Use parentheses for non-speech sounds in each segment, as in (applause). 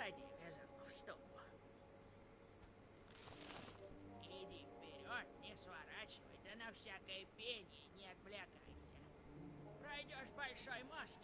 Клади вязанку в. Иди вперед, не сворачивай, да на всякое пение не отвлекайся. Пройдешь большой мост,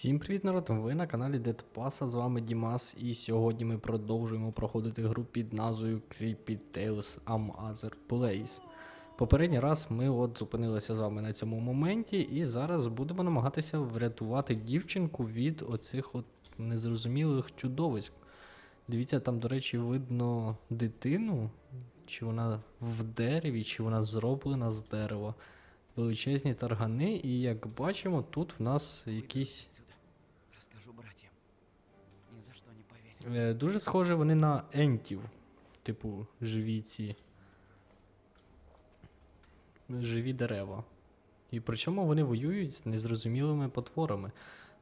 Всім привіт, народ! Ви на каналі Pass, з вами Дімас, і сьогодні ми продовжуємо проходити гру під назвою Creepy Tales Am Other Place. Попередній раз ми от зупинилися з вами на цьому моменті, і зараз будемо намагатися врятувати дівчинку від оцих от незрозумілих чудовиськ. Дивіться, там, до речі, видно дитину, чи вона в дереві, чи вона зроблена з дерева. Величезні таргани, і як бачимо, тут в нас якісь Дуже схожі вони на ентів. Типу, живі ці. Живі дерева. І причому вони воюють з незрозумілими потворами.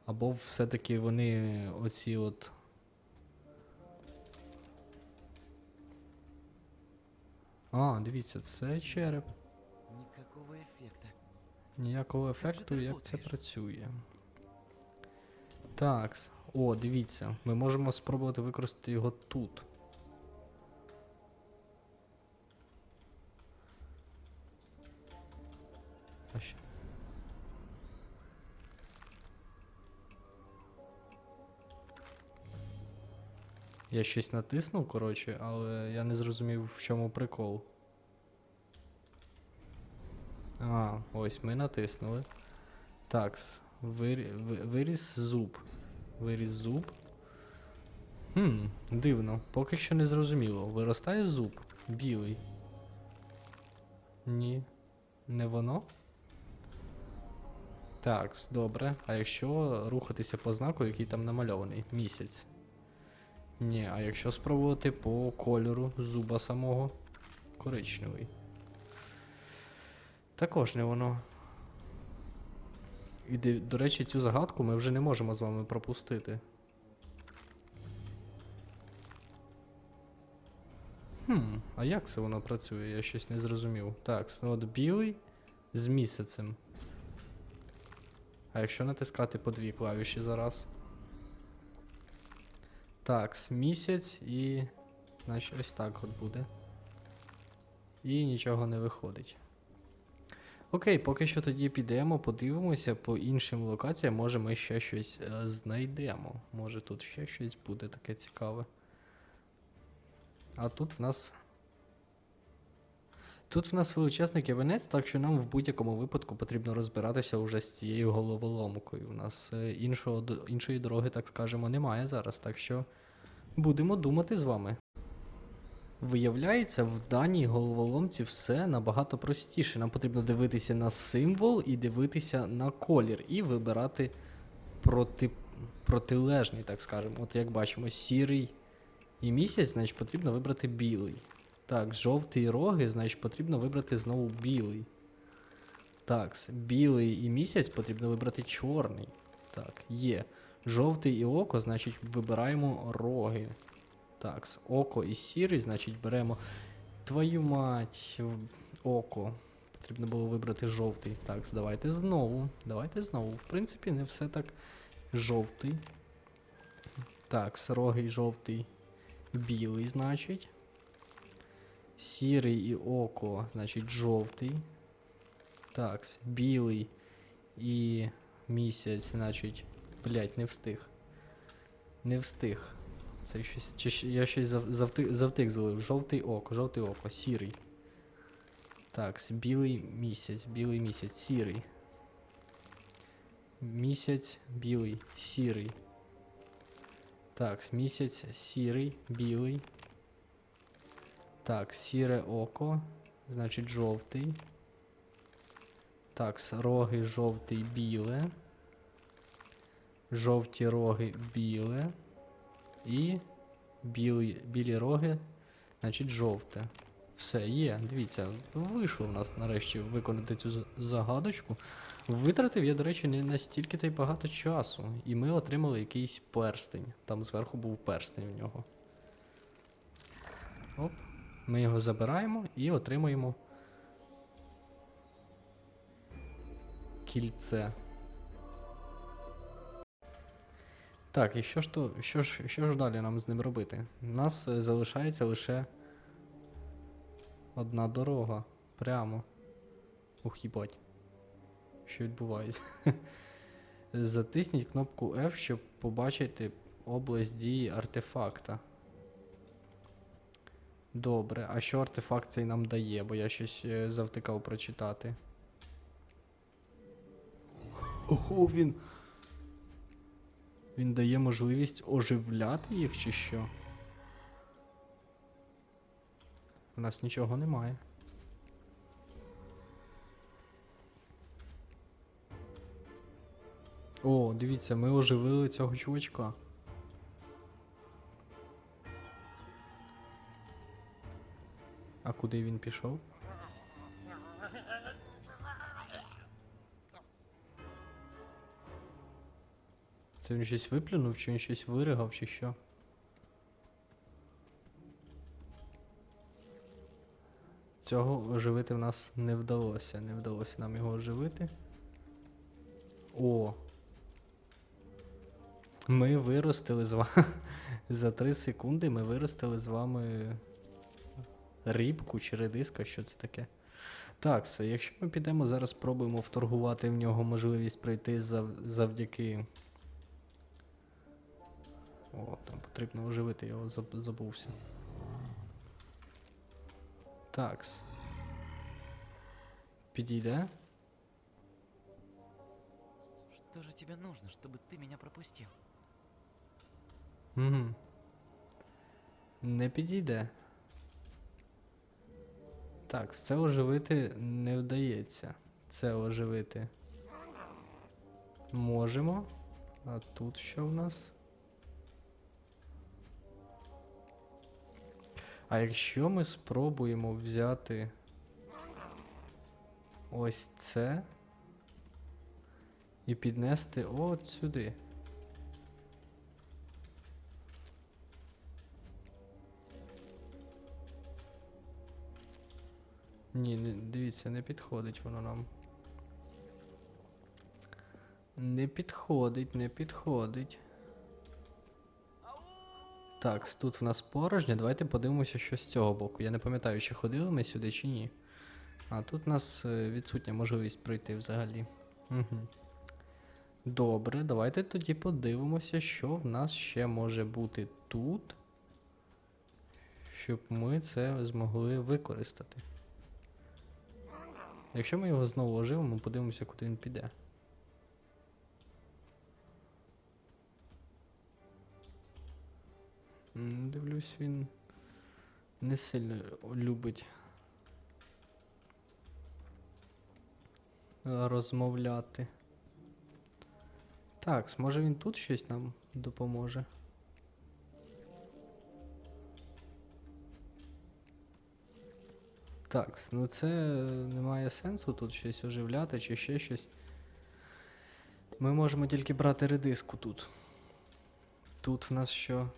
Або все-таки вони оці от. А, дивіться, це череп. Никакого эффекта. Ніякого ефекту, як це працює. Так. О, дивіться. Ми можемо спробувати використати його тут. А що? Я щось натиснув, коротше, але я не зрозумів, в чому прикол. А, ось ми натиснули. Так, виріс зуб. Виріс зуб. Хм, дивно. Поки що не зрозуміло. Виростає зуб. Білий. Ні. Не воно? Так, добре. А якщо рухатися по знаку, який там намальований? Місяць. Ні, а якщо спробувати по кольору зуба самого? Коричневий. Також не воно. І до речі, цю загадку ми вже не можемо з вами пропустити. Хм, а як це воно працює? Я щось не зрозумів. Так, с- от білий з місяцем. А якщо натискати по дві клавіші зараз? Так, місяць і. Значить, ось так от буде. І нічого не виходить. Окей, поки що тоді підемо, подивимося по іншим локаціям, може ми ще щось е, знайдемо. Може тут ще щось буде таке цікаве. А тут в нас. Тут в нас величезний кивенець, так що нам в будь-якому випадку потрібно розбиратися уже з цією головоломкою. У нас е, іншого, іншої дороги, так скажемо, немає зараз, так що будемо думати з вами. Виявляється, в даній головоломці все набагато простіше. Нам потрібно дивитися на символ і дивитися на колір, і вибирати проти... протилежний, так скажемо. От як бачимо, сірий і місяць, значить потрібно вибрати білий. Так, жовтий роги, значить потрібно вибрати знову білий. Так, білий і місяць потрібно вибрати чорний. Так, є. Жовтий і око, значить вибираємо роги. Так, око і сірий, значить беремо твою мать, око. Потрібно було вибрати жовтий. Так, давайте знову. Давайте знову. В принципі, не все так жовтий. Так, роги жовтий. Білий, значить. Сірий і око, значить, жовтий. Так, білий і місяць, значить. Блять, не встиг. Не встиг. Це щось. Чи я щось завтик, завтик залив. Жовтий око, жовтий око, сірий. Так, білий місяць, білий місяць, сірий. Місяць, білий, сірий. Так, місяць, сірий, білий. Так, сіре око. Значить, жовтий. Так, роги жовтий, біле. Жовті роги біле. І білі, білі роги, значить, жовте. Все, є, дивіться, вийшло в нас нарешті виконати цю загадочку. Витратив я, до речі, не настільки та й багато часу. І ми отримали якийсь перстень. Там зверху був перстень в нього. Оп. Ми його забираємо і отримуємо кільце. Так, і що ж то, що ж, що ж далі нам з ним робити? У нас е, залишається лише одна дорога. Прямо. Ух, їбать. Що відбувається? (laughs) Затисніть кнопку F, щоб побачити область дії артефакта. Добре, а що артефакт цей нам дає, бо я щось е, завтикав прочитати. Ого, він. Він дає можливість оживляти їх чи що? У нас нічого немає. О, дивіться, ми оживили цього чувачка. А куди він пішов? Це він щось виплюнув, чи він щось виригав, чи що? Цього оживити в нас не вдалося. Не вдалося нам його оживити. О. Ми виростили з вами. (laughs) За 3 секунди ми виростили з вами рибку чи редиска, що це таке. Так, якщо ми підемо зараз спробуємо вторгувати в нього можливість пройти завдяки. О, там потрібно оживити, я його забувся. Такс. Підійде? Что же тебе нужно, чтобы ты меня пропустил? Угу. Не підійде. Так, це оживити не вдається. Це оживити. Можемо. А тут що в нас? А якщо ми спробуємо взяти ось це і піднести от сюди. Ні, дивіться, не підходить воно нам. Не підходить, не підходить. Так, тут в нас порожньо. Давайте подивимося, що з цього боку. Я не пам'ятаю, чи ходили ми сюди, чи ні. А тут у нас е, відсутня можливість пройти взагалі. Угу. Добре, давайте тоді подивимося, що в нас ще може бути тут, щоб ми це змогли використати. Якщо ми його знову оживимо, подивимося, куди він піде. Дивлюсь, він не сильно любить розмовляти. Так, може він тут щось нам допоможе. Так, ну це немає сенсу тут щось оживляти чи ще щось. Ми можемо тільки брати редиску тут. Тут в нас що?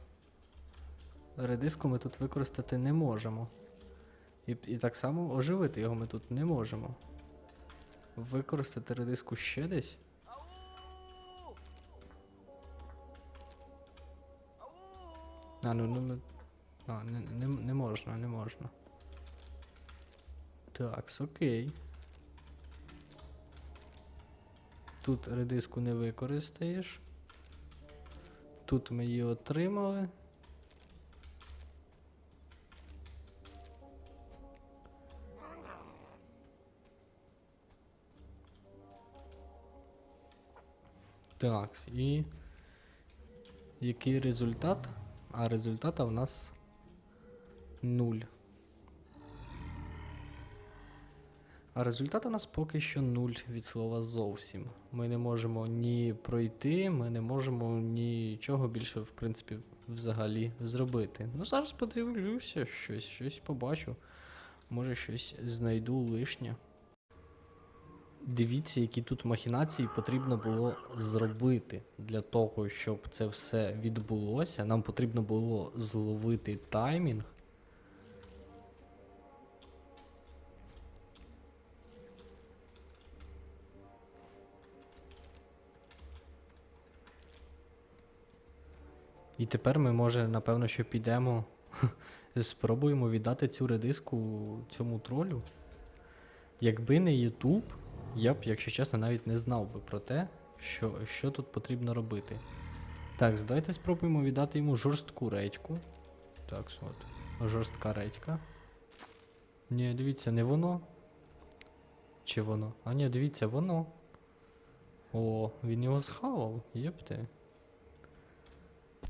Редиску ми тут використати не можемо. І, і так само оживити його ми тут не можемо. Використати редиску ще десь. А, ну, ну, а, не, не, не можна, не можна. Так, окей. Тут редиску не використаєш. Тут ми її отримали. Так, і який результат? А результата в нас нуль. А результат у нас поки що нуль від слова зовсім. Ми не можемо ні пройти, ми не можемо нічого більше, в принципі, взагалі зробити. Ну, зараз подивлюся, щось, щось побачу. Може, щось знайду лишнє. Дивіться, які тут махінації потрібно було зробити для того, щоб це все відбулося. Нам потрібно було зловити таймінг. І тепер ми, може, напевно, що підемо, (laughs) спробуємо віддати цю редиску цьому тролю. Якби не YouTube, я б, якщо чесно, навіть не знав би про те, що, що тут потрібно робити. Так, давайте спробуємо віддати йому жорстку редьку. Так, от. Жорстка редька. Ні, дивіться, не воно. Чи воно? А ні, дивіться, воно. О, він його схавав, єпте.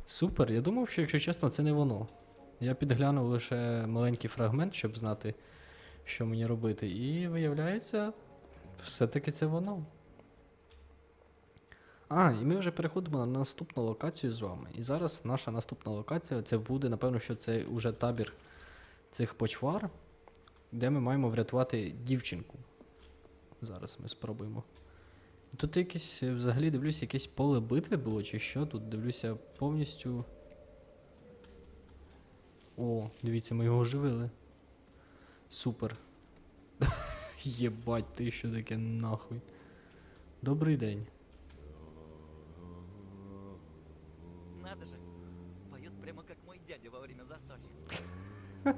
Супер, я думав, що, якщо чесно, це не воно. Я підглянув лише маленький фрагмент, щоб знати, що мені робити. І виявляється, все-таки це воно. А, і ми вже переходимо на наступну локацію з вами. І зараз наша наступна локація це буде, напевно, що це вже табір цих почвар, де ми маємо врятувати дівчинку. Зараз ми спробуємо. Тут якесь, взагалі дивлюся, якесь поле битви було, чи що. Тут дивлюся повністю. О, дивіться, ми його оживили. Супер. Єбать, ти що таке нахуй. Добрий день. Надо же. Поет прямо как мой дядя во время застолья. (laughs)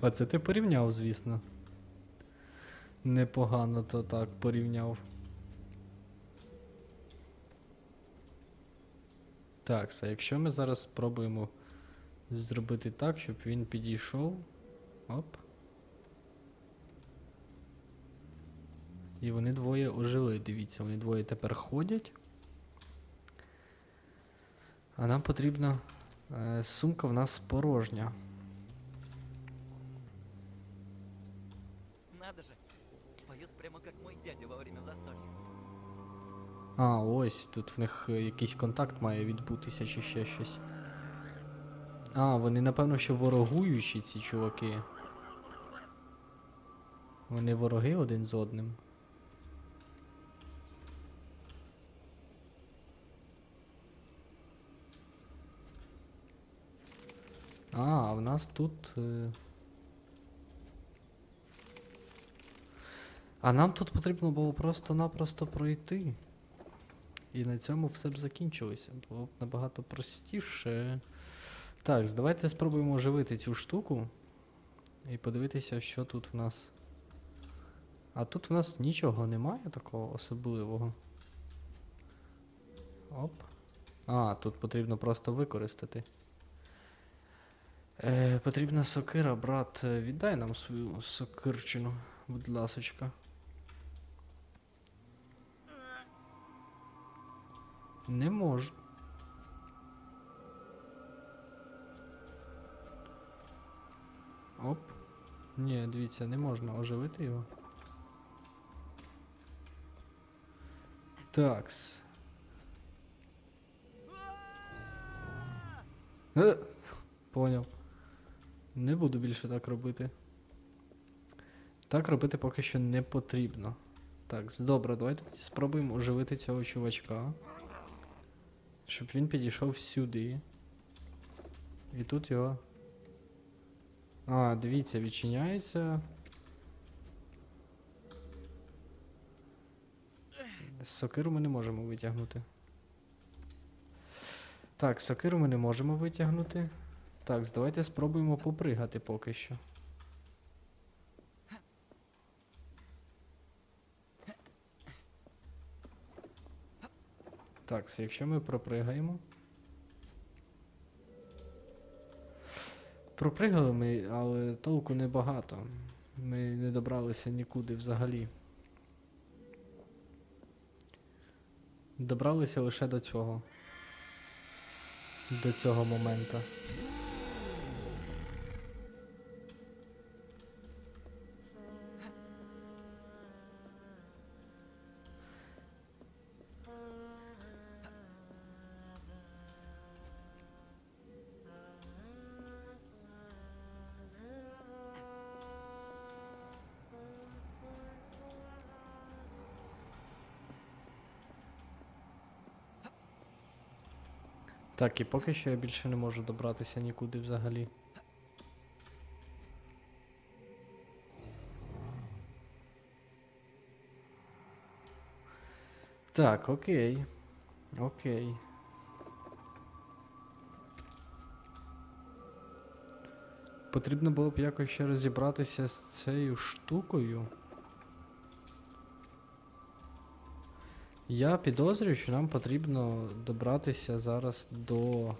А це ти порівняв, звісно. Непогано то так порівняв. Так, а якщо ми зараз спробуємо зробити так, щоб він підійшов. Оп. І вони двоє ожили, дивіться, вони двоє тепер ходять. А нам потрібно. Е, сумка в нас порожня. Надо же. Поет прямо как мой дядя во время застолья. А, ось, тут в них е, якийсь контакт має відбутися чи ще щось. А, вони, напевно, що ворогуючі, ці чуваки. Вони вороги один з одним. А, в нас тут. е, А нам тут потрібно було просто-напросто пройти. І на цьому все б закінчилося. Було б набагато простіше. Так, давайте спробуємо оживити цю штуку. І подивитися, що тут в нас. А тут в нас нічого немає такого особливого. Оп. А, тут потрібно просто використати. Е, потрібна сокира, брат. Е, Віддай нам свою сокирчину, будь ласочка. Не можу. Оп. Ні, дивіться, не можна оживити його. Такс. Е, Поняв. Не буду більше так робити. Так робити поки що не потрібно. Так, добре, давайте спробуємо оживити цього чувачка. Щоб він підійшов сюди. І тут його. А, дивіться, відчиняється. Сокиру ми не можемо витягнути. Так, сокиру ми не можемо витягнути. Так, давайте спробуємо попригати поки що. Так, якщо ми пропригаємо. Пропригали ми, але толку небагато. Ми не добралися нікуди взагалі. Добралися лише до цього. До цього моменту. Так, і поки що я більше не можу добратися нікуди взагалі. Так, окей. Окей. Потрібно було б якось ще розібратися з цією штукою. Я підозрюю, що нам потрібно добратися зараз до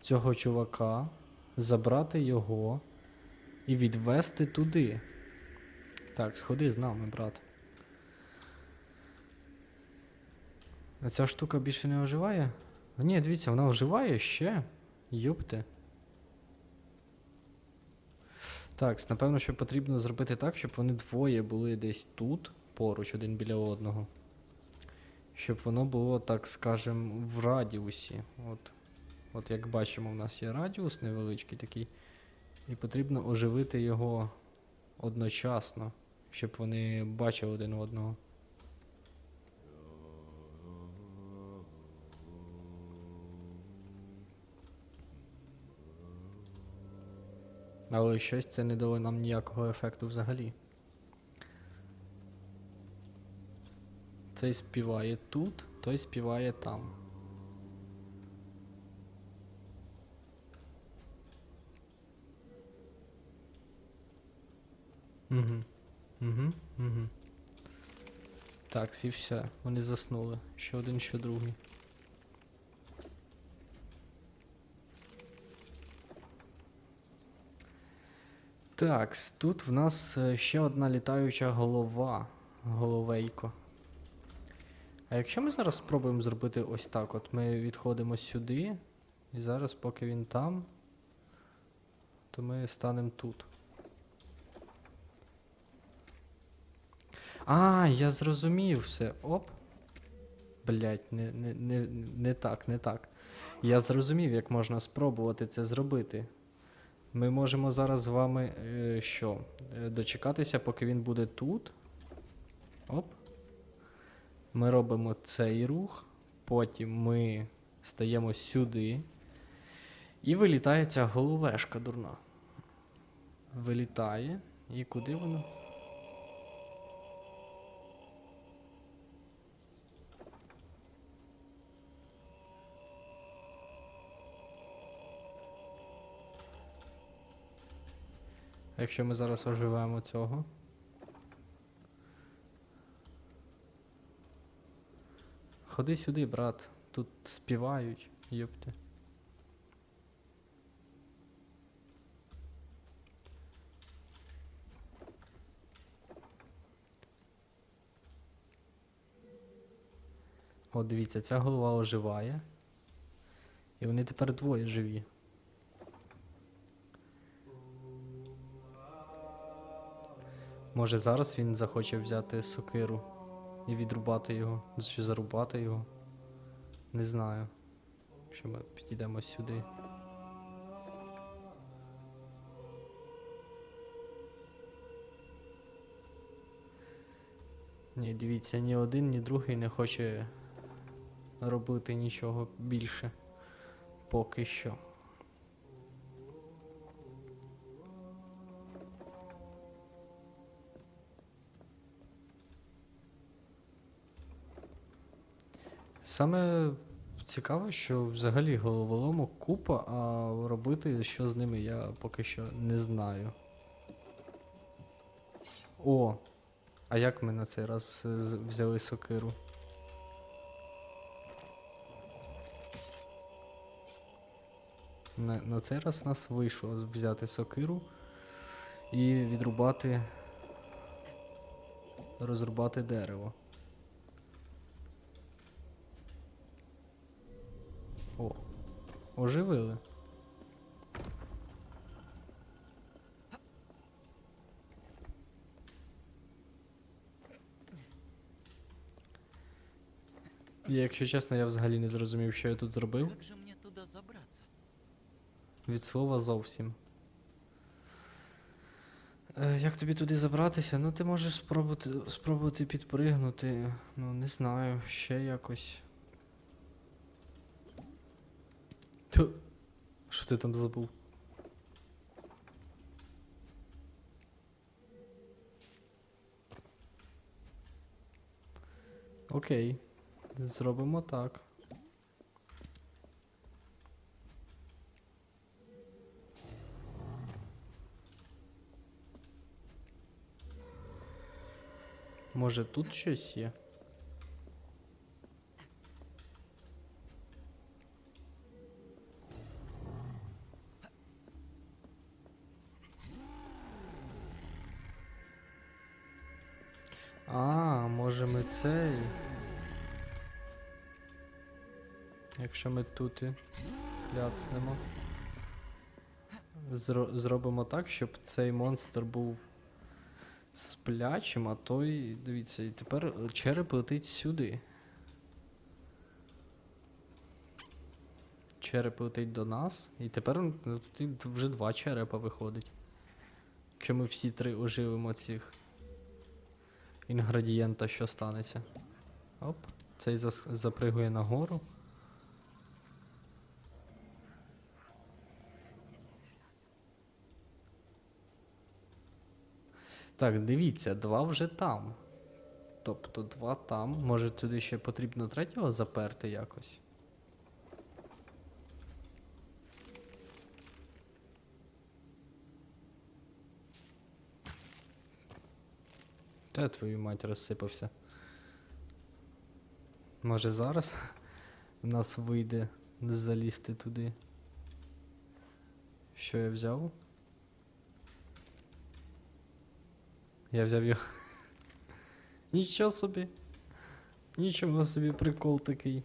цього чувака, забрати його і відвести туди. Так, сходи з нами, брат. А ця штука більше не оживає? Ні, дивіться, вона оживає ще. Юпте. Так, напевно, що потрібно зробити так, щоб вони двоє були десь тут, поруч один біля одного. Щоб воно було, так скажем, в радіусі. От, от як бачимо, в нас є радіус невеличкий такий. І потрібно оживити його одночасно, щоб вони бачили один одного. Але щось це не дало нам ніякого ефекту взагалі. Цей співає тут, той співає там. Угу. Угу. Угу. Так, і все. Вони заснули. Що один, що другий. Так, тут в нас е, ще одна літаюча голова. Головейко. А якщо ми зараз спробуємо зробити ось так, от ми відходимо сюди, і зараз, поки він там, то ми станемо тут. А, я зрозумів все. Оп. Блять, не, не, не, не так, не так. Я зрозумів, як можна спробувати це зробити. Ми можемо зараз з вами е, що? Е, дочекатися, поки він буде тут. Оп. Ми робимо цей рух, потім ми стаємо сюди. І вилітає ця головешка дурна. Вилітає. І куди воно? Якщо ми зараз оживемо цього. Ходи сюди, брат. Тут співають, йопти. От дивіться, ця голова оживає. І вони тепер двоє живі. Може зараз він захоче взяти сокиру і відрубати його, чи зарубати його. Не знаю. Якщо ми підійдемо сюди. Ні, дивіться, ні один, ні другий не хоче робити нічого більше. Поки що. Саме цікаво, що взагалі головоломок купа, а робити що з ними я поки що не знаю. О! А як ми на цей раз е, взяли сокиру? На, на цей раз в нас вийшло взяти сокиру і відрубати. розрубати дерево. О, оживили. І якщо чесно, я взагалі не зрозумів, що я тут зробив. Как же мне туда забраться? Від слова зовсім. Е, як тобі туди забратися? Ну, ти можеш спробувати, спробувати підпригнути. Ну, не знаю, ще якось. Тьо. Що ти там забув? Окей. Зробимо так. Може тут щось є? А, може ми цей. Якщо ми тут і кляцнемо. Зро- зробимо так, щоб цей монстр був сплячим, а той, дивіться, і тепер череп летить сюди. Череп летить до нас, і тепер тут вже два черепа виходить. Якщо ми всі три оживимо цих інгредієнта, що станеться. Оп, цей зас- запригує нагору. Так, дивіться, два вже там. Тобто два там. Може туди ще потрібно третього заперти якось. Та твою мать розсипався. Може зараз в нас вийде залізти туди. Що я взяв? Я взяв його. Нічого собі. Нічого собі прикол такий.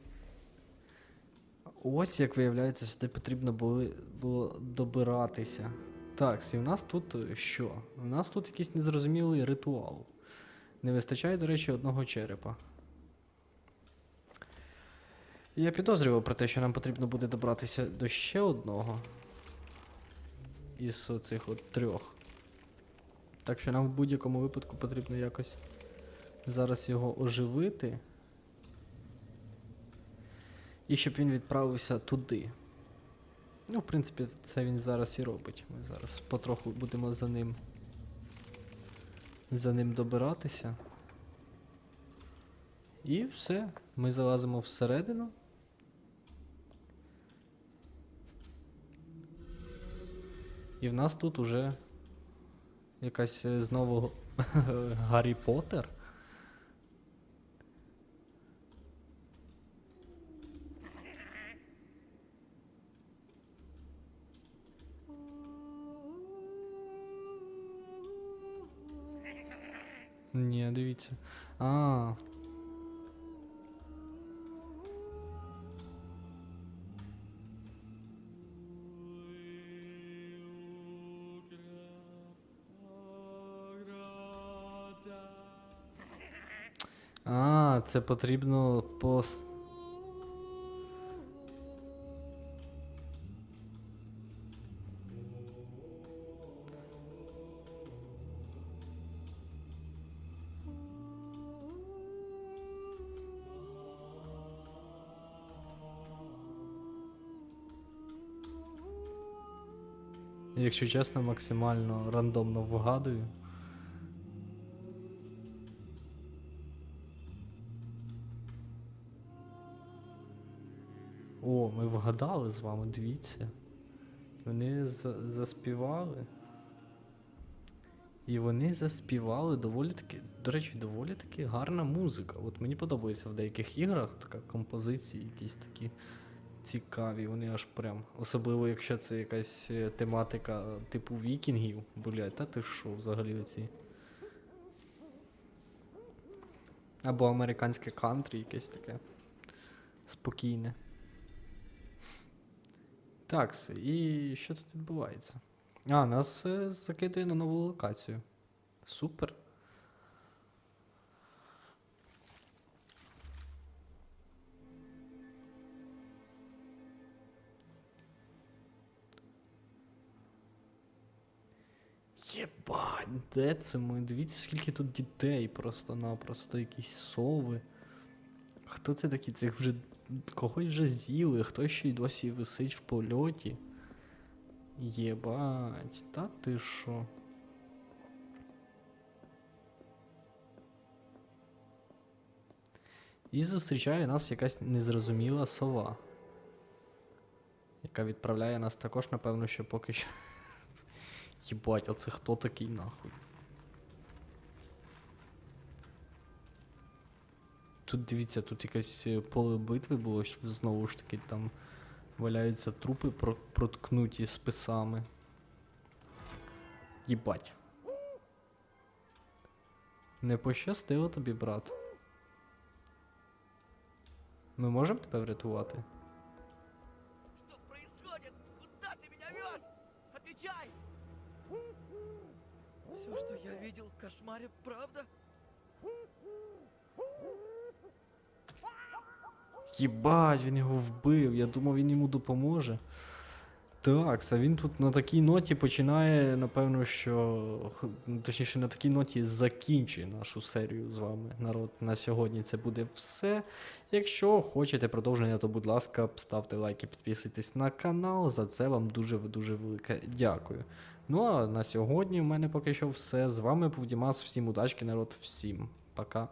Ось як виявляється, сюди потрібно було, було добиратися. Так, і в нас тут що? У нас тут якийсь незрозумілий ритуал. Не вистачає, до речі, одного черепа. Я підозрював про те, що нам потрібно буде добратися до ще одного. Із оцих от трьох. Так що нам в будь-якому випадку потрібно якось зараз його оживити. І щоб він відправився туди. Ну, в принципі, це він зараз і робить. Ми зараз потроху будемо за ним. За ним добиратися. І все. Ми залазимо всередину. І в нас тут уже якась е, знову (laughs) Гаррі Поттер. Ні, дивіться. А. А, це потрібно пос. Якщо чесно, максимально рандомно вгадую. О, ми вгадали з вами, дивіться. Вони за- заспівали. І вони заспівали доволі таки, до речі, доволі таки гарна музика. От мені подобається в деяких іграх така композиції, якісь такі цікаві. Вони аж прям. Особливо, якщо це якась е, тематика типу вікінгів. Блядь, та ти що взагалі оці. Або американське кантрі якесь таке. Спокійне. Так, і що тут відбувається? А, нас е, закидує на нову локацію. Супер. Єбать, де це ми? Дивіться, скільки тут дітей просто-напросто, якісь сови. Хто це такі? Цих вже когось вже з'їли, хтось ще й досі висить в польоті. Єбать, та ти що? І зустрічає нас якась незрозуміла сова, яка відправляє нас також, напевно, що поки що. Єбать, а це хто такий нахуй? Тут дивіться, тут якесь е, поле битви було знову ж таки, там валяються трупи проткнуті списами. Єбать. Не пощастило тобі, брат. Ми можемо тебе врятувати? Кошмаре, правда? Єбать, він його вбив. Я думав, він йому допоможе. Так, а він тут на такій ноті починає, напевно, що. ну, Точніше, на такій ноті закінчує нашу серію з вами. Народ, на сьогодні це буде все. Якщо хочете продовження, то будь ласка, ставте лайки, підписуйтесь на канал. За це вам дуже-дуже велике дякую. Ну а на сьогодні в мене поки що все. З вами був Дімас. Всім удачки, народ, всім пока.